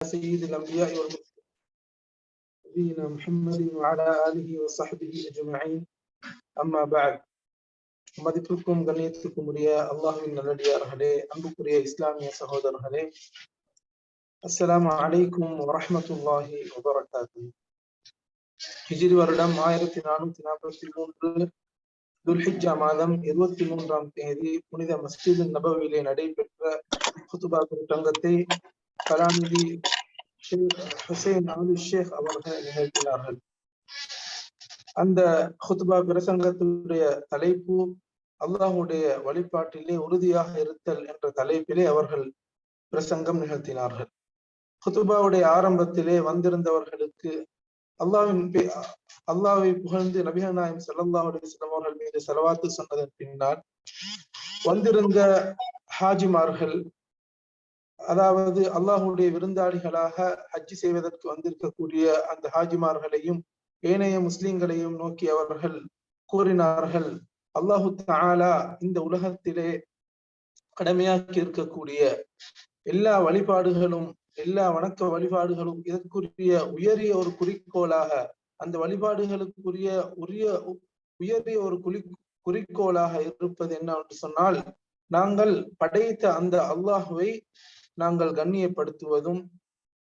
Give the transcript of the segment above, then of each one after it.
سيد الأنبياء والمرسلين نبينا محمد وعلى آله وصحبه أجمعين أما بعد மதிப்புக்கும் கண்ணியத்துக்கும் உரிய அல்லாஹுவின் நல்லடியார்களே அன்புக்குரிய இஸ்லாமிய சகோதரர்களே அஸ்ஸலாமு அலைக்கும் வரஹ்மத்துல்லாஹி வபரகாத்து ஹிஜ்ரி வருடம் ஆயிரத்தி நானூத்தி நாற்பத்தி மூன்று துல்ஹிஜா மாதம் இருபத்தி மூன்றாம் தேதி புனித மஸ்ஜித் நபவிலே நடைபெற்ற குத்துபா கூட்டங்கத்தை கலாநிதி ஹுசைன் அமது ஷேக் அவர்கள் நிகழ்த்தினார்கள் அந்த ஹுத்பா பிரசங்கத்துடைய தலைப்பு அல்லாஹுடைய வழிபாட்டிலே உறுதியாக இருத்தல் என்ற தலைப்பிலே அவர்கள் பிரசங்கம் நிகழ்த்தினார்கள். ஹுத்துபாவுடைய ஆரம்பத்திலே வந்திருந்தவர்களுக்கு அல்லாவின் அல்லாவை புகழ்ந்து நபிகள் நாயம் செல்லல்லாவுடைய சிலவர்கள் மீது செலவாத்து சொன்னதன் பின்னால் வந்திருந்த ஹாஜிமார்கள் அதாவது அல்லாஹுடைய விருந்தாளிகளாக ஹஜ்ஜி செய்வதற்கு வந்திருக்கக்கூடிய அந்த ஹாஜிமார்களையும் ஏனைய முஸ்லிம்களையும் நோக்கி அவர்கள் கூறினார்கள் அல்லாஹு தாலா இந்த உலகத்திலே கடமையாக்கி இருக்கக்கூடிய எல்லா வழிபாடுகளும் எல்லா வணக்க வழிபாடுகளும் இதற்குரிய உயரிய ஒரு குறிக்கோளாக அந்த வழிபாடுகளுக்குரிய உரிய உயரிய ஒரு குறி குறிக்கோளாக இருப்பது என்ன? என்று சொன்னால் நாங்கள் படைத்த அந்த அல்லாஹுவை நாங்கள் கண்ணியப்படுத்துவதும்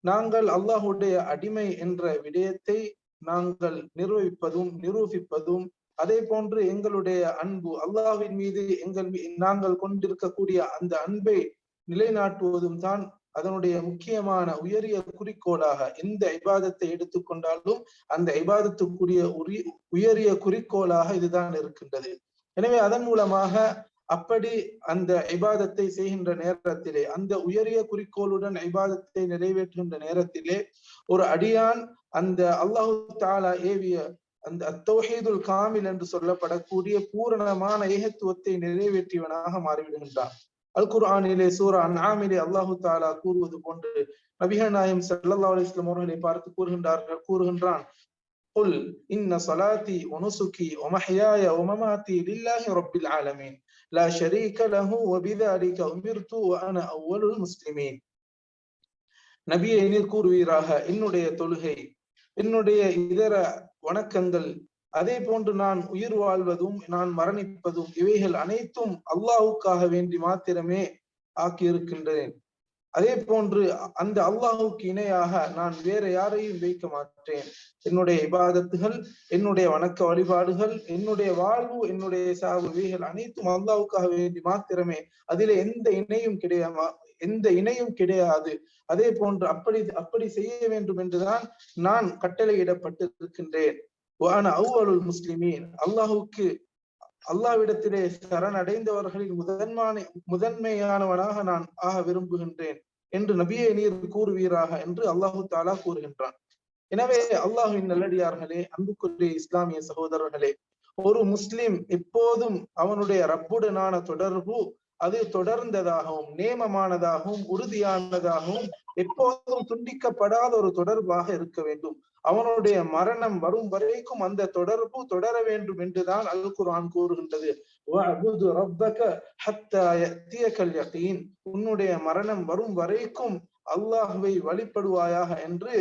நாங்கள் அல்லாஹுடைய அடிமை என்ற விடயத்தை நாங்கள் நிர்வகிப்பதும் நிரூபிப்பதும் அதே போன்று எங்களுடைய அன்பு அல்லாஹின் மீது எங்கள் நாங்கள் கொண்டிருக்கக்கூடிய அந்த அன்பை நிலைநாட்டுவதும் தான் அதனுடைய முக்கியமான உயரிய குறிக்கோளாக எந்த ஐபாதத்தை எடுத்துக்கொண்டாலும் அந்த ஐபாதத்துக்குரிய உயரிய குறிக்கோளாக இதுதான் இருக்கின்றது. எனவே அதன் மூலமாக அப்படி அந்த ஐபாதத்தை செய்கின்ற நேரத்திலே அந்த உயரிய குறிக்கோளுடன் ஐபாதத்தை நிறைவேற்றுகின்ற நேரத்திலே ஒரு அடியான் அந்த அல்லாஹு தாலா ஏவிய அந்த அத்தௌஹீதுல் காமில் என்று சொல்லப்படக்கூடிய பூரணமான ஏகத்துவத்தை நிறைவேற்றியவனாக மாறிவிடுகின்றான். அல் குர்ஆனிலே சூரா நாமிலே அல்லாஹு தாலா கூறுவது போன்று நபிகள் நாயம் சல்லல்லாஹு அலைஹி அவர்களை பார்த்து கூறுகின்றார்கள் கூறுகின்றான் குல் இன்ன சலாத்தி ஒனுசுகி ஒமஹியாய ஒமமாத்தி லில்லாஹி ரப்பில் ஆலமீன். لا شريك له وبذلك أمرت وأنا أول المسلمين நபியை நீர் கூறுவீராக என்னுடைய தொழுகை என்னுடைய இதர வணக்கங்கள் அதே போன்று நான் உயிர் வாழ்வதும் நான் மரணிப்பதும் இவைகள் அனைத்தும் அல்லாஹுக்காக வேண்டி மாத்திரமே ஆக்கியிருக்கின்றேன் அதே போன்று அந்த அல்லாஹுக்கு இணையாக நான் வேற யாரையும் வைக்க மாட்டேன். என்னுடைய இபாதத்துகள் என்னுடைய வணக்க வழிபாடுகள் என்னுடைய வாழ்வு என்னுடைய சாவு வீகள் அனைத்தும் அல்லாவுக்காக வேண்டி மாத்திரமே. அதில எந்த இணையும் கிடையாது எந்த இணையும் கிடையாது. அதே போன்று அப்படி அப்படி செய்ய வேண்டும் என்றுதான் நான் கட்டளையிடப்பட்டிருக்கின்றேன். அவ்வளுல் முஸ்லிமீன். அல்லாஹுக்கு அல்லாவிடத்திலே சரணடைந்தவர்களில் முதன்மான முதன்மையானவனாக நான் ஆக விரும்புகின்றேன் என்று நபியை நீர் கூறுவீராக என்று அல்லாஹு தாலா கூறுகின்றான். எனவே அல்லாஹுவின் நல்லடியார்களே அன்புக்குரிய இஸ்லாமிய சகோதரர்களே ஒரு முஸ்லிம் எப்போதும் அவனுடைய ரப்புடனான தொடர்பு அது தொடர்ந்ததாகவும் நேமமானதாகவும் உறுதியானதாகவும் எப்போதும் துண்டிக்கப்படாத ஒரு தொடர்பாக இருக்க வேண்டும். அவனுடைய மரணம் வரும் வரைக்கும் அந்த தொடர்பு தொடர வேண்டும் என்றுதான் அல் குரான் கூறுகின்றது. உன்னுடைய மரணம் வரும் வரைக்கும் அல்லாஹுவை வழிபடுவாயாக என்று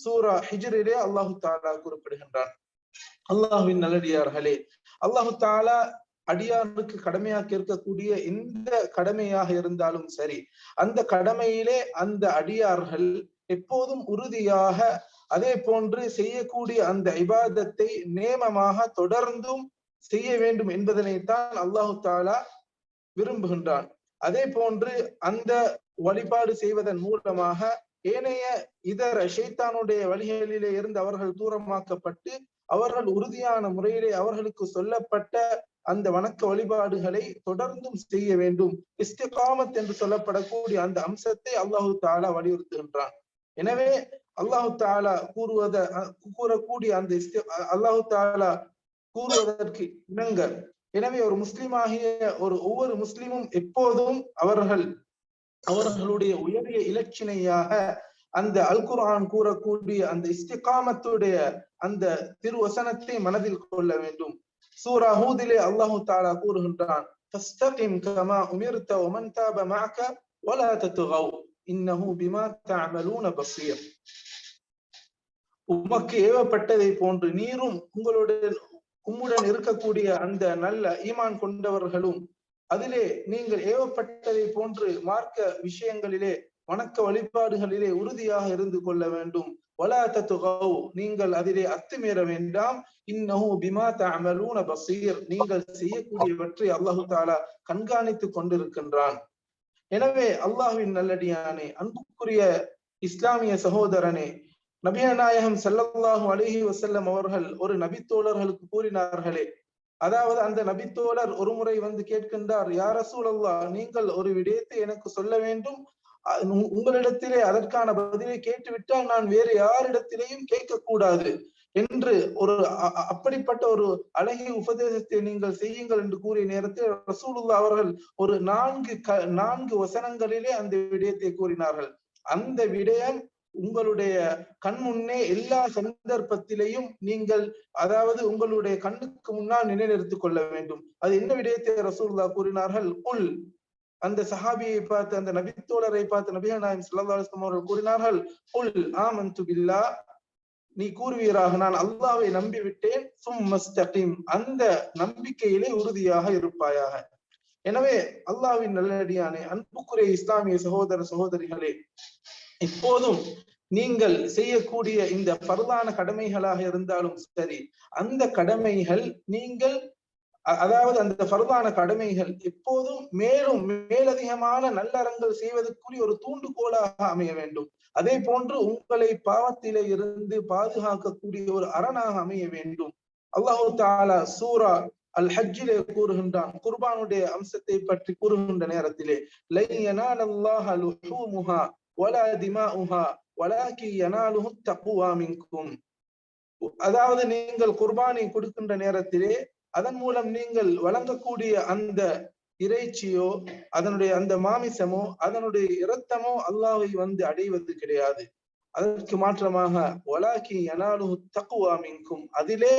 சூரா ஹிஜ்ரிலே அல்லாஹு தாலா குறிப்பிடுகின்றான். அல்லாஹுவின் நல்லடியார்களே அல்லாஹு தாலா அடியாருக்கு கடமையாக இருக்கக்கூடிய எந்த கடமையாக இருந்தாலும் சரி அந்த கடமையிலே அந்த அடியார்கள் எப்போதும் உறுதியாக அதே போன்று செய்யக்கூடிய அந்த இபாதத்தை நேமமாக தொடர்ந்தும் செய்ய வேண்டும் என்பதனைத்தான் அல்லாஹு தாலா விரும்புகின்றான். அதே போன்று அந்த வழிபாடு செய்வதன் மூலமாக ஏனைய இதர ஷைத்தானுடைய வழிகளிலே இருந்து அவர்கள் தூரமாக்கப்பட்டு அவர்கள் உறுதியான முறையிலே அவர்களுக்கு சொல்லப்பட்ட அந்த வணக்க வழிபாடுகளை தொடர்ந்தும் செய்ய வேண்டும். இஸ்திகாமத் என்று சொல்லப்படக்கூடிய அந்த அம்சத்தை அல்லாஹு தாலா வலியுறுத்துகின்றான். எனவே அல்லாஹு தாலா கூறுவத கூறக்கூடிய அந்த அல்லாஹு தாலா கூறுவதற்கு இணங்க. எனவே ஒரு முஸ்லிமாகிய ஒரு ஒவ்வொரு முஸ்லிமும் எப்போதும் அவர்கள் அவர்களுடைய உயரிய இலட்சினையாக அந்த அல் குர்ஆன் கூறக்கூடிய அந்த இஸ்திகாமத்துடைய அந்த திருவசனத்தை மனதில் கொள்ள வேண்டும். சூரா ஹூதிலே அல்லாஹு தாலா கூறுகின்றான் இன்னஹு பிமா தஅமலூன பஸீர். உமக்கு ஏவப்பட்டதை போன்று நீரும் உங்களுடைய உம்முடன் இருக்கக்கூடிய அந்த நல்ல ஈமான் கொண்டவர்களும் அதிலே நீங்கள் ஏவப்பட்டதை போன்று மார்க்க விஷயங்களிலே வணக்க வழிபாடுகளிலே உறுதியாக இருந்து கொள்ள வேண்டும். வலா நீங்கள் அதிலே அத்துமீற வேண்டாம். இன்னஹு பிமா தஅமலூன பசீர் நீங்கள் செய்யக்கூடியவற்றை அல்லாஹு தாலா கண்காணித்துக் கொண்டிருக்கின்றான். எனவே அல்லாஹுவின் நல்லடியானே அன்புக்குரிய இஸ்லாமிய சகோதரனே நபிய நாயகம் ஸல்லல்லாஹு அலைஹி வஸல்லம் அவர்கள் ஒரு நபித்தோழர்களுக்கு கூறினார்களே. அதாவது அந்த நபித்தோழர் ஒரு முறை வந்து கேட்கின்றார் யார் ரசூலல்லாஹ் நீங்கள் ஒரு விடயத்தை எனக்கு சொல்ல வேண்டும். உங்களிடத்திலே அதற்கான பதிலை கேட்டுவிட்டால் நான் வேறு யாரிடத்திலேயும் கேட்கக்கூடாது. என்று ஒரு அ- அப்படிப்பட்ட ஒரு அழகிய உபதேசத்தை நீங்கள் செய்யுங்கள் என்று கூறிய நேரத்தில் ரசூலுல்லா அவர்கள் ஒரு நான்கு க நான்கு வசனங்களிலே அந்த விடயத்தை கூறினார்கள். அந்த விடயம் உங்களுடைய கண் முன்னே எல்லா சந்தர்ப்பத்திலையும் நீங்கள் அதாவது உங்களுடைய கண்ணுக்கு முன்னால் நிலைநிறுத்திக் கொள்ள வேண்டும். அது என்ன விடயத்தை ரசூல்லா கூறினார்கள்? குல். அந்த சஹாபியை பார்த்து அந்த நபித்தோழரை பார்த்து நபிகள் நாயம் அவர்கள் கூறினார்கள் குல். ஆமன்து பில்லாஹ் நீ கூறுவீராக நான் அல்லாவை நம்பிவிட்டேன். சும் சும்மஸ்தகிம் அந்த நம்பிக்கையிலே உறுதியாக இருப்பாயாக. எனவே அல்லாஹ்வின் நல்லடியானே அன்புக்குரிய இஸ்லாமிய சகோதர சகோதரிகளே இப்போதும் நீங்கள் செய்யக்கூடிய இந்த பரதான கடமைகளாக இருந்தாலும் சரி அந்த கடமைகள் நீங்கள் அதாவது அந்த பரதான கடமைகள் எப்போதும் மேலும் மேலதிகமான நல்லறங்கள் செய்வதற்குரிய ஒரு தூண்டுகோலாக அமைய வேண்டும். அதே போன்று உங்களை பாவத்திலே இருந்து பாதுகாக்கக்கூடிய ஒரு அரணாக அமைய வேண்டும். அல்லாஹு தாலா சூரா அல் ஹஜ்ஜிலே கூறுகின்றான் குர்பானுடைய அம்சத்தை பற்றி கூறுகின்ற நேரத்திலே லை யனாலல்லாஹ லுஹூமுஹா வலா திமாஉஹா வலாக்கி யனாலுஹு தக்வா மின்கும் அதாவது நீங்கள் குர்பானை கொடுக்கின்ற நேரத்திலே அதன் மூலம் நீங்கள் வழங்கக்கூடிய அந்த இறைச்சியோ அதனுடைய அந்த மாமிசமோ அதனுடைய இரத்தமோ அல்லாவை வந்து அடைவது கிடையாது. அதற்கு மாற்றமாக ஒலாக்கி யனாலுஹு தக்குவா மின்கும். அதிலே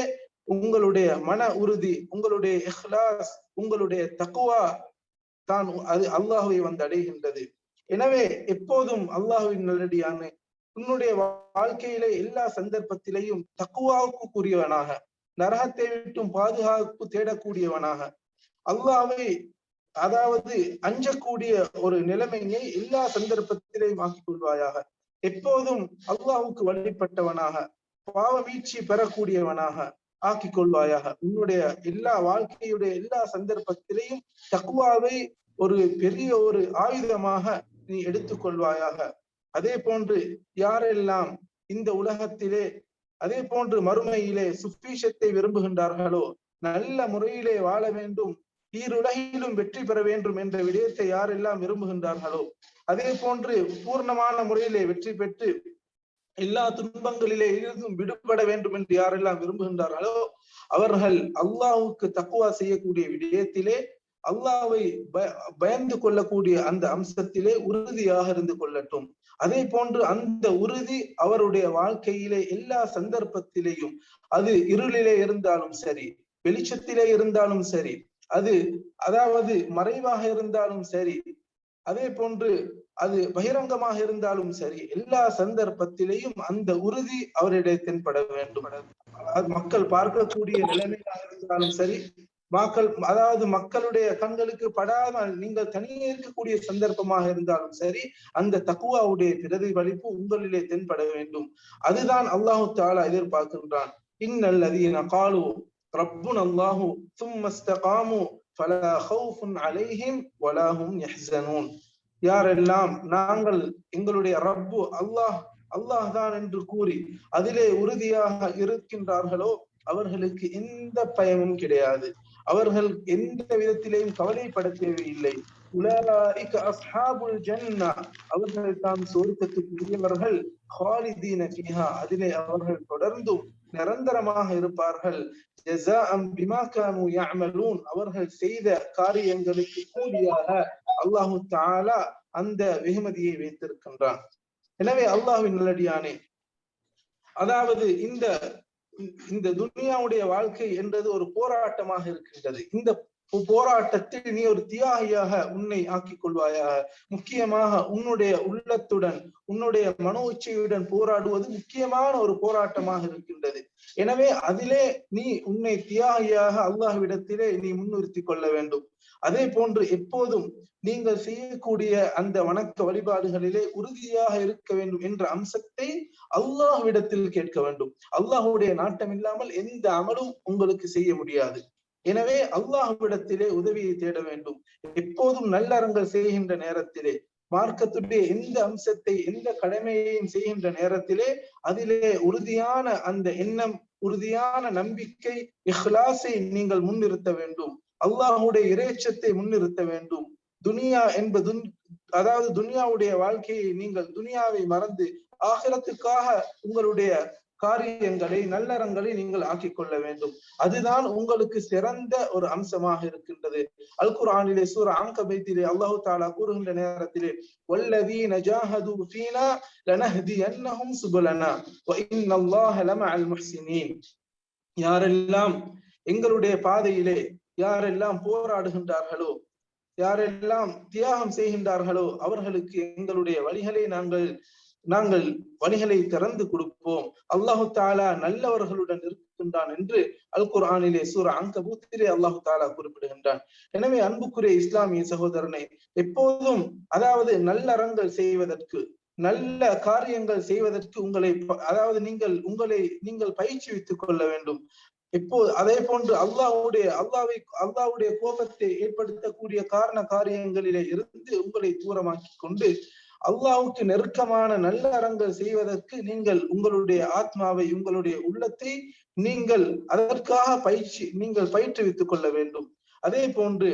உங்களுடைய மன உறுதி உங்களுடைய இஹ்லாஸ் உங்களுடைய தக்குவா தான் அது அல்லாஹுவை வந்து அடைகின்றது. எனவே எப்போதும் அல்லாஹ்வின் நல்லடியான உன்னுடைய வாழ்க்கையிலே எல்லா சந்தர்ப்பத்திலேயும் தக்குவாவுக்குரியவனாக நரகத்தை விட்டும் பாதுகாப்பு தேடக்கூடியவனாக. அல்லாவை அதாவது அஞ்சக்கூடிய ஒரு நிலைமையை எல்லா சந்தர்ப்பத்திலேயும் ஆக்கிக் கொள்வாயாக. எப்போதும் அல்லாவுக்கு வழிபட்டவனாக பாவ வீழ்ச்சி பெறக்கூடியவனாக ஆக்கிக் கொள்வாயாக. உன்னுடைய எல்லா வாழ்க்கையுடைய எல்லா சந்தர்ப்பத்திலையும் தக்குவாவை ஒரு பெரிய ஒரு ஆயுதமாக நீ எடுத்துக்கொள்வாயாக. அதே போன்று யாரெல்லாம் இந்த உலகத்திலே அதே போன்று மறுமையிலே சுப்பீஷத்தை விரும்புகின்றார்களோ நல்ல முறையிலே வாழ வேண்டும் ஈருலகிலும் வெற்றி பெற வேண்டும் என்ற விடயத்தை யாரெல்லாம் விரும்புகின்றார்களோ அதே போன்று பூர்ணமான முறையிலே வெற்றி பெற்று எல்லா துன்பங்களிலே இருந்தும் விடுபட வேண்டும் என்று யாரெல்லாம் விரும்புகின்றார்களோ அவர்கள் அல்லாஹுக்கு தக்குவா செய்யக்கூடிய விடயத்திலே அல்லாவை பயந்து கொள்ளக்கூடிய அந்த அம்சத்திலே உறுதியாக இருந்து கொள்ளட்டும். அதே போன்று அந்த உறுதி அவருடைய வாழ்க்கையிலே எல்லா சந்தர்ப்பத்திலேயும் அது இருளிலே இருந்தாலும் சரி வெளிச்சத்திலே இருந்தாலும் சரி அது அதாவது மறைவாக இருந்தாலும் சரி அதே போன்று அது பகிரங்கமாக இருந்தாலும் சரி எல்லா சந்தர்ப்பத்திலேயும் அந்த உறுதி அவரிடையே தென்பட வேண்டும். மக்கள் பார்க்கக்கூடிய நிலைமையாக இருந்தாலும் சரி மக்கள் அதாவது மக்களுடைய கண்களுக்கு படாமல் நீங்கள் தனியே இருக்கக்கூடிய சந்தர்ப்பமாக இருந்தாலும் சரி அந்த தக்குவாவுடைய பிரதிபலிப்பு உங்களிலே தென்பட வேண்டும் அதுதான் அல்லாஹு தாலா எதிர்பார்க்கின்றான் இன்னல்லதீன காலு ரப்புன் அல்லாஹு ثم استقاموا فلا خوف عليهم ولا هم يحزنون யாரெல்லாம் நாங்கள் எங்களுடைய ரப்பு அல்லாஹ் அல்லாஹ் தான் என்று கூறி அதிலே உறுதியாக இருக்கின்றார்களோ அவர்களுக்கு எந்த பயமும் கிடையாது அவர்கள் எந்த விதத்திலேயும் கவலைப்பட தேவையில்லை அஸ்ஹாபுல் ஜன்னா. அவர்கள் தாம் சோர்க்கத்துக்குரியவர்கள் ஹாலிதீன ஃபீஹா. அதிலே அவர்கள் தொடர்ந்தும் நிரந்தரமாக இருப்பார்கள். ஜஸாஅம் பிமா கானு யஅமலூன். அவர்கள் செய்த காரியங்களுக்கு கூலியாக அல்லாஹு தஆலா அந்த வெகுமதியை வைத்திருக்கின்றான். எனவே அல்லாஹ்வின் நல்லடியானே அதாவது இந்த இந்த துனியாவுடைய வாழ்க்கை என்றது ஒரு போராட்டமாக இருக்கின்றது. இந்த போராட்டத்தில் நீ ஒரு தியாகியாக உன்னை ஆக்கிக் கொள்வாயாக. முக்கியமாக உன்னுடைய உள்ளத்துடன் உன்னுடைய மனோ இச்சையுடன் போராடுவது முக்கியமான ஒரு போராட்டமாக இருக்கின்றது. எனவே அதிலே நீ உன்னை தியாகியாக அல்லாஹ்விடத்திலே நீ முன்னிறுத்திக் கொள்ள வேண்டும். அதே போன்று எப்போதும் நீங்கள் செய்யக்கூடிய அந்த வணக்க வழிபாடுகளிலே உறுதியாக இருக்க வேண்டும் என்ற அம்சத்தை அல்லாஹ்விடத்தில் கேட்க வேண்டும். அல்லாஹுடைய நாட்டம் இல்லாமல் எந்த அமலும் உங்களுக்கு செய்ய முடியாது. எனவே அல்லாஹ்விடத்திலே உதவியை தேட வேண்டும். எப்போதும் நல்லறங்கள் செய்கின்ற நேரத்திலே மார்க்கத்துடைய எந்த அம்சத்தை எந்த கடமையையும் செய்கின்ற நேரத்திலே அதிலே உறுதியான அந்த எண்ணம் உறுதியான நம்பிக்கை இஹ்லாஸை நீங்கள் முன்னிறுத்த வேண்டும். அல்லாஹுடைய இறைச்சத்தை முன்னிறுத்த வேண்டும். துனியா என்பது அதாவது துனியாவுடைய வாழ்க்கையை நீங்கள் துனியாவை மறந்து ஆகிரத்துக்காக உங்களுடைய காரியங்களை நல்லறங்களை நீங்கள் ஆக்கிக் கொள்ள வேண்டும். அதுதான் உங்களுக்கு சிறந்த ஒரு அம்சமாக இருக்கின்றது. அல் குரானிலே சூர ஆங்கபைத்திலே அல்லாஹு தாலா கூறுகின்ற நேரத்திலே வல்லதீன ஜாஹது ஃபீனா லனஹ்தியன்னஹும் சுபலனா வ இன்னல்லாஹ லமஅல் முஹ்சினீன். யாரெல்லாம் எங்களுடைய பாதையிலே யாரெல்லாம் போராடுகின்றார்களோ யாரெல்லாம் தியாகம் செய்கின்றார்களோ அவர்களுக்கு எங்களுடைய வழிகளை நாங்கள் நாங்கள் வழிகளை திறந்து கொடுப்போம். அல்லாஹு தாலா நல்லவர்களுடன் இருக்கின்றான் என்று அல் குர்ஆனிலே சூர அங்கபூத்திலே அல்லாஹு தாலா குறிப்பிடுகின்றான். எனவே அன்புக்குரிய இஸ்லாமிய சகோதரனை எப்போதும் அதாவது நல்லறங்கள் செய்வதற்கு நல்ல காரியங்கள் செய்வதற்கு உங்களை அதாவது நீங்கள் உங்களை நீங்கள் பயிற்சி வைத்துக் கொள்ள வேண்டும். இப்போது அதே போன்று அல்லாவுடைய அல்லாவை அல்லாவுடைய கோபத்தை ஏற்படுத்தக்கூடிய காரண காரியங்களிலே இருந்து உங்களை தூரமாக்கி கொண்டு அல்லாவுக்கு நெருக்கமான நல்ல அறங்கள் செய்வதற்கு நீங்கள் உங்களுடைய ஆத்மாவை உங்களுடைய உள்ளத்தை நீங்கள் அதற்காக பயிற்சி நீங்கள் பயிற்றுவித்துக் கொள்ள வேண்டும். அதே போன்று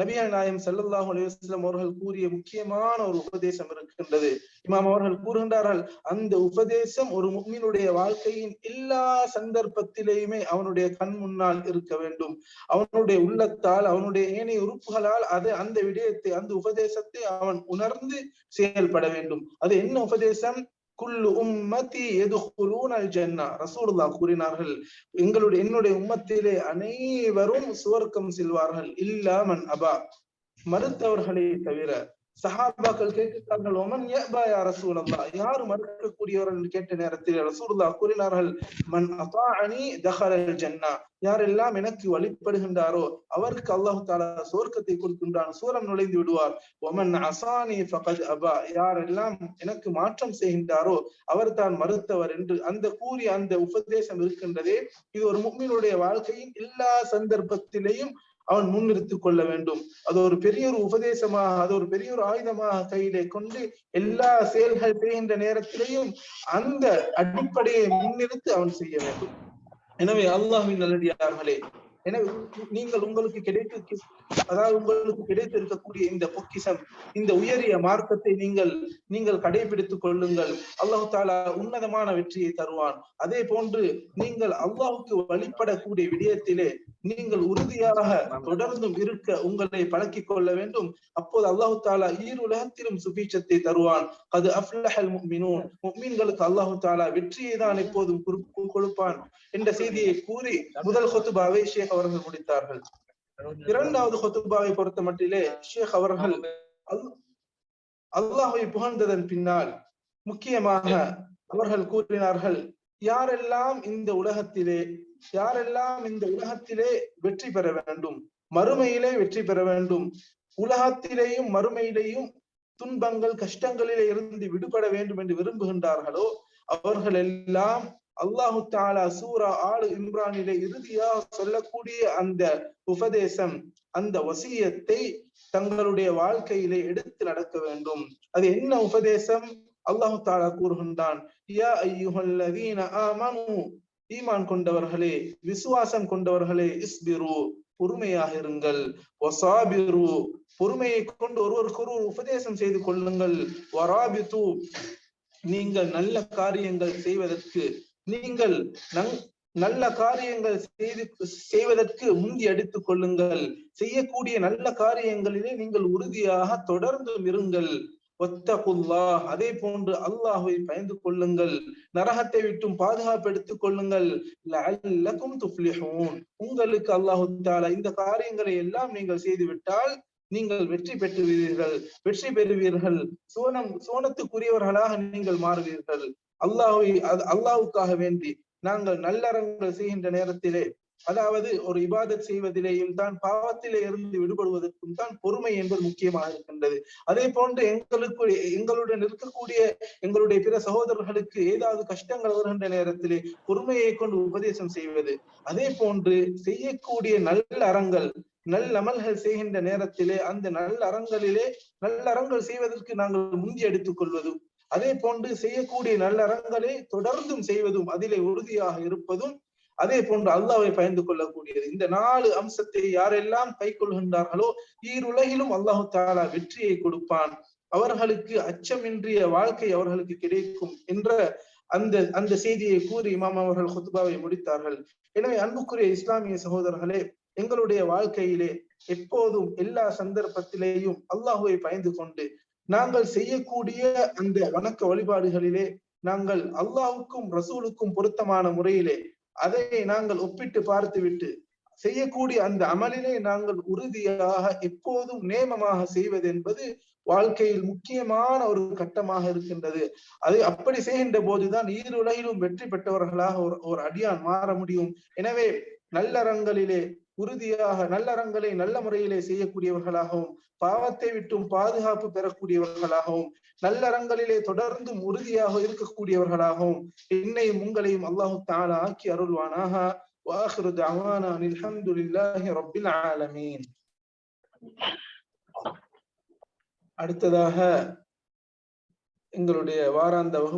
நபியா நாயம் செல்லல்லாஹு அலுவலம் அவர்கள் கூறிய முக்கியமான ஒரு உபதேசம் இருக்கின்றது. இமாம் அவர்கள் கூறுகின்றார்கள் அந்த உபதேசம் ஒரு முக்மீனுடைய வாழ்க்கையின் எல்லா சந்தர்ப்பத்திலேயுமே அவனுடைய கண் முன்னால் இருக்க வேண்டும். அவனுடைய உள்ளத்தால் அவனுடைய ஏனைய உறுப்புகளால் அது அந்த விடயத்தை அந்த உபதேசத்தை அவன் உணர்ந்து செயல்பட வேண்டும். அது என்ன உபதேசம்? குல்லு உம்மதி எதுகுலூன் அல் ஜன்னா ரசூலுல்லா கூறினார்கள் எங்களுடைய என்னுடைய உம்மத்திலே அனைவரும் சுவர்க்கம் செல்வார்கள் இல்லாமன் அபா மறுத்தவர்களை தவிர சஹாபாக்கள் கேட்கிறார்கள் ஒமன் ஏபா யா ரசூலல்லா யார் மறுக்கக்கூடியவர்கள் கேட்ட நேரத்தில் ரசூலுல்லா கூறினார்கள் மன் அதாஅனி தஹலல் ஜன்னா. யாரெல்லாம் எனக்கு வழிபடுகின்றாரோ அவருக்கு அல்லாஹு தாலா சுவர்க்கத்தை கொடுக்கின்றான் சூரம் நுழைந்து விடுவார். ஒமன் அசானி ஃபகத் அபா. யாரெல்லாம் எனக்கு மாற்றம் செய்கின்றாரோ அவர் தான் மறுத்தவர் என்று அந்த கூறி அந்த உபதேசம் இருக்கின்றதே இது ஒரு முக்மீனுடைய வாழ்க்கையின் எல்லா சந்தர்ப்பத்திலேயும் அவன் முன்னிறுத்திக் கொள்ள வேண்டும். அது ஒரு பெரிய ஒரு உபதேசமாக அது ஒரு பெரிய ஒரு ஆயுதமாக கையிலே கொண்டு எல்லா செயல்கள் செய்கின்ற நேரத்திலேயும் அந்த அடிப்படையை முன்னிறுத்து அவன் செய்ய வேண்டும். எனவே அல்லாஹின் நல்லடியார்களே எனவே நீங்கள் உங்களுக்கு கிடைத்து அதாவது உங்களுக்கு கிடைத்திருக்கக்கூடிய இந்த பொக்கிசம் இந்த உயரிய மார்க்கத்தை நீங்கள் நீங்கள் கடைபிடித்துக் கொள்ளுங்கள். அல்லாஹு தாலா உன்னதமான வெற்றியை தருவான். அதே போன்று நீங்கள் அல்லாஹுக்கு வழிபடக்கூடிய விடயத்திலே நீங்கள் உறுதியாக தொடர்ந்தும் இருக்க உங்களை பழக்கிக் கொள்ள வேண்டும். அப்போது அல்லாஹு தாலா ஈர் உலகத்திலும் சுபீட்சத்தை தருவான். அது அஃப்லஹல் முக்மினூன். முக்மீன்களுக்கு அல்லாஹு தாலா வெற்றியை தான் எப்போதும் கொடுப்பான் என்ற செய்தியை கூறி முதல் கொத்துபாவை ஷேக் அவர்கள் முடித்தார்கள். இரண்டாவது ஹொத்துபாவை பொறுத்த மட்டிலே ஷேக் அவர்கள் அல்லாஹை புகழ்ந்ததன் பின்னால் முக்கியமாக அவர்கள் கூறினார்கள் யாரெல்லாம் இந்த உலகத்திலே யாரெல்லாம் இந்த உலகத்திலே வெற்றி பெற வேண்டும் மறுமையிலே வெற்றி பெற வேண்டும் உலகத்திலேயும் மறுமையிலேயும் துன்பங்கள் கஷ்டங்களிலே இருந்து விடுபட வேண்டும் என்று விரும்புகின்றார்களோ அவர்கள் எல்லாம் அல்லாஹு தாலா சூரா ஆளு இம்ரானிலே இறுதியாக சொல்லக்கூடிய அந்த உபதேசம் அந்த வசியத்தை தங்களுடைய வாழ்க்கையிலே எடுத்து நடக்க வேண்டும். அது என்ன உபதேசம்? அல்லாஹு தாலா கூறுகின்றான் ஈமான் கொண்டவர்களே விசுவாசம் கொண்டவர்களே இஸ்பிரு பொறுமையாக இருங்கள். வசாபிரு பொறுமையை கொண்டு ஒருவருக்கு ஒரு உபதேசம் செய்து கொள்ளுங்கள். வராபித்து நீங்கள் நல்ல காரியங்கள் செய்வதற்கு நீங்கள் நல்ல காரியங்கள் செய்து செய்வதற்கு முந்தி அடித்துக் கொள்ளுங்கள். செய்யக்கூடிய நல்ல காரியங்களிலே நீங்கள் உறுதியாக தொடர்ந்து இருங்கள். ஒத்தகுல்லாஹ் அதே போன்று அல்லாஹுவை பயந்து கொள்ளுங்கள். நரகத்தை விட்டும் பாதுகாப்பு எடுத்துக் கொள்ளுங்கள். உங்களுக்கு அல்லாஹு தாலா இந்த காரியங்களை எல்லாம் நீங்கள் செய்துவிட்டால் நீங்கள் வெற்றி பெற்றுவீர்கள். வெற்றி பெறுவீர்கள். சோனம் சோனத்துக்குரியவர்களாக நீங்கள் மாறுவீர்கள். அல்லாஹை அல்லாஹுக்காக வேண்டி நாங்கள் நல்லறங்கள் செய்கின்ற நேரத்திலே அதாவது ஒரு இபாதத் செய்வதிலேயும் தான் பாவத்திலே இருந்து விடுபடுவதற்கும் தான் பொறுமை என்பது முக்கியமாக இருக்கின்றது. அதே போன்று எங்களுக்கு எங்களுடன் இருக்கக்கூடிய எங்களுடைய பிற சகோதரர்களுக்கு ஏதாவது கஷ்டங்கள் வருகின்ற நேரத்திலே பொறுமையை கொண்டு உபதேசம் செய்வது. அதே போன்று செய்யக்கூடிய நல்ல அறங்கள் நல்லமல்கள் செய்கின்ற நேரத்திலே அந்த நல்ல அறங்களிலே நல்ல அறங்கள் செய்வதற்கு நாங்கள் முந்தி எடுத்துக் கொள்வதும் அதே போன்று செய்யக்கூடிய நல்லறங்களை தொடர்ந்தும் செய்வதும் அதிலே உறுதியாக இருப்பதும் அதே போன்று அல்லாவை பயந்து கொள்ளக்கூடியது. இந்த நாலு அம்சத்தை யாரெல்லாம் கை கொள்கின்றார்களோ ஈருலகிலும் அல்லாஹு தாலா வெற்றியை கொடுப்பான். அவர்களுக்கு அச்சமின்றிய வாழ்க்கை அவர்களுக்கு கிடைக்கும் என்ற அந்த அந்த செய்தியை கூறி இமாம் அவர்கள் குத்துபாவை முடித்தார்கள். எனவே அன்புக்குரிய இஸ்லாமிய சகோதரர்களே எங்களுடைய வாழ்க்கையிலே எப்போதும் எல்லா சந்தர்ப்பத்திலேயும் அல்லாஹுவை பயந்து கொண்டு நாங்கள் செய்யக்கூடிய அந்த வணக்க வழிபாடுகளிலே நாங்கள் அல்லாஹுக்கும் ரசூலுக்கும் பொருத்தமான முறையிலே அதை நாங்கள் ஒப்பிட்டு பார்த்துவிட்டு செய்யக்கூடிய அந்த அமலிலே நாங்கள் உறுதியாக எப்போதும் நேமமாக செய்வது என்பது வாழ்க்கையில் முக்கியமான ஒரு கட்டமாக இருக்கின்றது. அதை அப்படி செய்கின்ற போதுதான் ஈருலகிலும் வெற்றி பெற்றவர்களாக ஒரு ஒரு அடியான் மாற முடியும். எனவே நல்லறங்களிலே உறுதியாக நல்லறங்களை நல்ல முறையிலே செய்யக்கூடியவர்களாகவும் பாவத்தை விட்டும் பாதுகாப்பு பெறக்கூடியவர்களாகவும் நல்லறங்களிலே தொடர்ந்தும் உறுதியாக இருக்கக்கூடியவர்களாகவும் என்னையும் உங்களையும் அல்லாஹு தாலா ஆக்கி அருள்வானாக واخر دعوانا ان الحمد لله رب العالمين அடுத்ததாக எங்களுடைய வாராந்த வகுப்பு